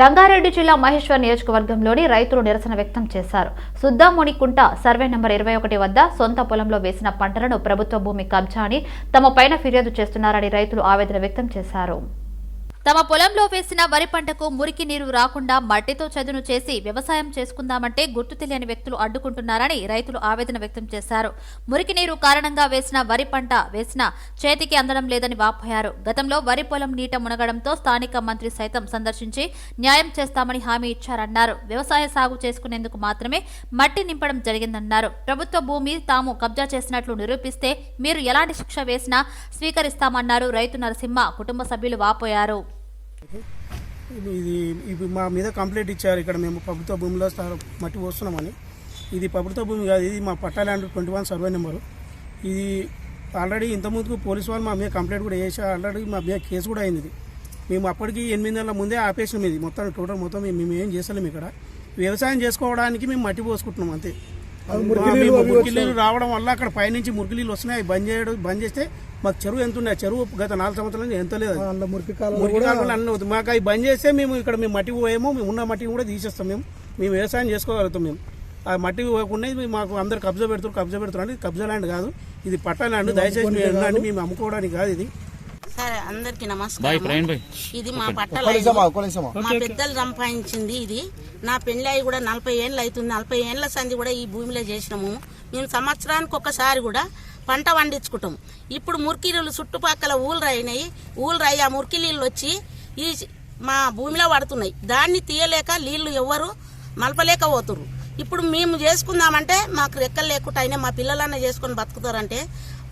రంగారెడ్డి జిల్లా మహేశ్వర్ నియోజకవర్గంలోని రైతులు నిరసన వ్యక్తం చేశారు. సుద్దామునికుంట సర్వే నెంబర్ ఇరవై ఒకటి వద్ద సొంత పొలంలో వేసిన పంటలను ప్రభుత్వ భూమి కబ్జా అని తమ పైన ఫిర్యాదు చేస్తున్నారని రైతులు ఆవేదన వ్యక్తం చేశారు. తమ పొలంలో వేసిన వరి పంటకు మురికి నీరు రాకుండా మట్టితో చదును చేసి వ్యవసాయం చేసుకుందామంటే గుర్తు తెలియని వ్యక్తులు అడ్డుకుంటున్నారని రైతులు ఆవేదన వ్యక్తం చేశారు. మురికి నీరు కారణంగా వేసిన వరి పంట వేసిన చేతికి అందడం లేదని వాపోయారు. గతంలో వరి పొలం నీట మునగడంతో స్థానిక మంత్రి సైతం సందర్శించి న్యాయం చేస్తామని హామీ ఇచ్చారన్నారు. వ్యవసాయ సాగు చేసుకునేందుకు మాత్రమే మట్టి నింపడం జరిగిందన్నారు. ప్రభుత్వ భూమి తాము కబ్జా చేసినట్లు నిరూపిస్తే మీరు ఎలాంటి శిక్ష వేసినా స్వీకరిస్తామన్నారు రైతు నరసింహ. కుటుంబ సభ్యులు వాపోయారు. ఇది ఇది- మా మీద కంప్లైంట్ ఇచ్చారు. ఇక్కడ మేము ప్రభుత్వ భూమిలో మట్టి పోస్తున్నామని. ఇది ప్రభుత్వ భూమి కాదు. ఇది మా patta land twenty one survey number. ఇది ఆల్రెడీ ఇంతకుముందు పోలీసు వాళ్ళు మా మీద కంప్లైంట్ కూడా చేశారు ఆల్రెడీ మా మీద కేసు కూడా అయింది. మేము అప్పటికి ఎనిమిది నెలల ముందే ఆపేసినాం ఇది. మొత్తం టోటల్ మొత్తం మేము మేము ఏం చేస్తలేము ఇక్కడ. వ్యవసాయం చేసుకోవడానికి మేము మట్టి పోసుకుంటున్నాం అంతే. మేము మురికి నీళ్ళు రావడం వల్ల అక్కడ పైనుంచి మురికి నీళ్ళు వస్తున్నాయి. అవి బంద్ చేయడం బంద్ చేస్తే మాకు చెరువు ఎంత ఆ చెరువు గత నాలుగు సంవత్సరాల నుంచి ఎంత లేదు. మురికి కాలం మురికి కాలువలు అన్నీ అవుతాయి. మాకు అవి బంద్ చేస్తే మేము ఇక్కడ మేము మట్టి పోయేమో మేము ఉన్న మట్టి కూడా తీసేస్తాం మేము. మేము వ్యవసాయం చేసుకోగలుగుతాం మేము. ఆ మట్టి పోయకుండా ఇది మాకు అందరు కబ్జా పెడుతారు కబ్జా ఇది కబ్జా ల్యాండ్ కాదు. ఇది పట్టా ల్యాండ్. దయచేసి మేము అమ్ముకోవడానికి కాదు ఇది. సరే అందరికి నమస్కారం ఇది మా పట్టల మా పెద్దలు సంపాదించింది ఇది. నా పెళ్ళి అయి కూడా నలభై ఏళ్ళు అవుతుంది. నలభై ఏళ్ళ సంది కూడా ఈ భూమిలో చేసినాము. మేము సంవత్సరానికి ఒకసారి కూడా పంట పండించుకుంటాం. ఇప్పుడు మురికి నీళ్ళు చుట్టుపక్కల ఊళ్ళు అయినాయి. ఊళ్ళు అయ్యి ఆ మురికి నీళ్ళు వచ్చి ఈ మా భూమిలో పడుతున్నాయి. దాన్ని తీయలేక నీళ్ళు ఎవ్వరు మలపలేక పోతుర్రు ఇప్పుడు మేము చేసుకుందామంటే మాకు రెక్కలు లేకుండా అయినా మా పిల్లలన్నా చేసుకొని బతుకుతారంటే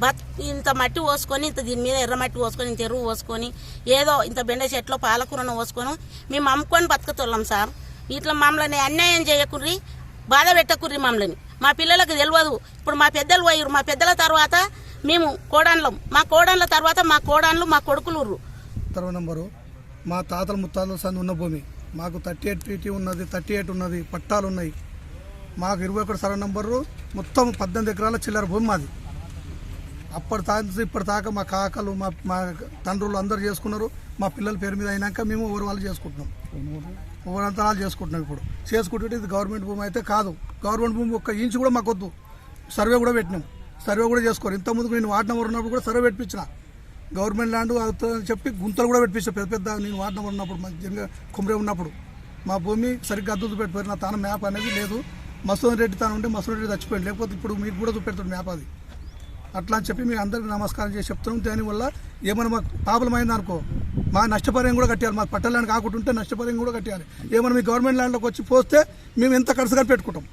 బత్ ఇంత మట్టి పోసుకొని ఇంత దీని మీద ఎర్ర మట్టి పోసుకొని ఇంత ఎరువు పోసుకొని ఏదో ఇంత బెండ చెట్లో పాలకూరను పోసుకొని మేము అమ్ముకొని బతుకుతున్నాం సార్. ఇట్లా మమ్మల్ని అన్యాయం చేయకుర్రి బాధ పెట్టకుర్రి మమ్మల్ని. మా పిల్లలకు తెలియదు. ఇప్పుడు మా పెద్దలు పోయారు మా పెద్దల తర్వాత మేము కోడాన్లం. మా కోడాన్ల తర్వాత మా కోడాన్లు మా కొడుకులు తర్వ నంబరు మా తాతల ముత్తాతల సంది ఉన్న భూమి. మాకు థర్టీ ఎయిట్ పీటీ ఉన్నది థర్టీ ఎయిట్ ఉన్నది పట్టాలు ఉన్నాయి. మాకు ఇరవై ఒకటి సర్వ నంబరు మొత్తం పద్దెనిమిది ఎకరాల చిల్లర భూమి మాది. అప్పటి తాకి ఇప్పటి దాకా మా కాకలు మా మా తండ్రులు అందరు చేసుకున్నారు. మా పిల్లల పేరు మీద అయినాక మేము ఊరు వాళ్ళు చేసుకుంటున్నాం. ఊరంతరాలు చేసుకుంటున్నాం ఇప్పుడు. చేసుకుంటుంటే ఇది గవర్నమెంట్ భూమి అయితే కాదు. గవర్నమెంట్ భూమి ఒక్క ఇంచు కూడా మాకు వద్దు సర్వే కూడా పెట్టినాం. సర్వే కూడా చేసుకోరు. ఇంతకుముందు నేను వార్డు నెంబర్ ఉన్నప్పుడు కూడా సర్వే పెట్టించిన. గవర్నమెంట్ ల్యాండ్ అవుతుందని చెప్పి గుంతలు కూడా పెట్టించాను. పెద్ద పెద్ద నేను వార్డు నెంబర్ ఉన్నప్పుడు మా జనగా ఉన్నప్పుడు. మా భూమి సరిగ్గా అద్దుతూ పెట్టిపోయారు నా తాను మ్యాప్ అనేది లేదు. మసూన్ రెడ్డి తాను ఉంటే మసూన్ రెడ్డి చచ్చిపోయింది లేకపోతే ఇప్పుడు మీకు కూడా చూపెడతాడు మ్యాప్ అది. అట్లా అని చెప్పి మీ అందరికీ నమస్కారం చేసి చెప్తున్నాం. దానివల్ల ఏమైనా మాకు ప్రాబ్లం అయింది అనుకో మా నష్టపరిహారం కూడా కట్టాలి మాకు పట్టాలని కాకుండా ఉంటే నష్టపరిహారం కూడా కట్టాలి ఏమైనా మీ గవర్నమెంట్ ల్యాండ్లోకి వచ్చి పోస్తే మేము ఎంత ఖర్చుగా పెట్టుకుంటాం?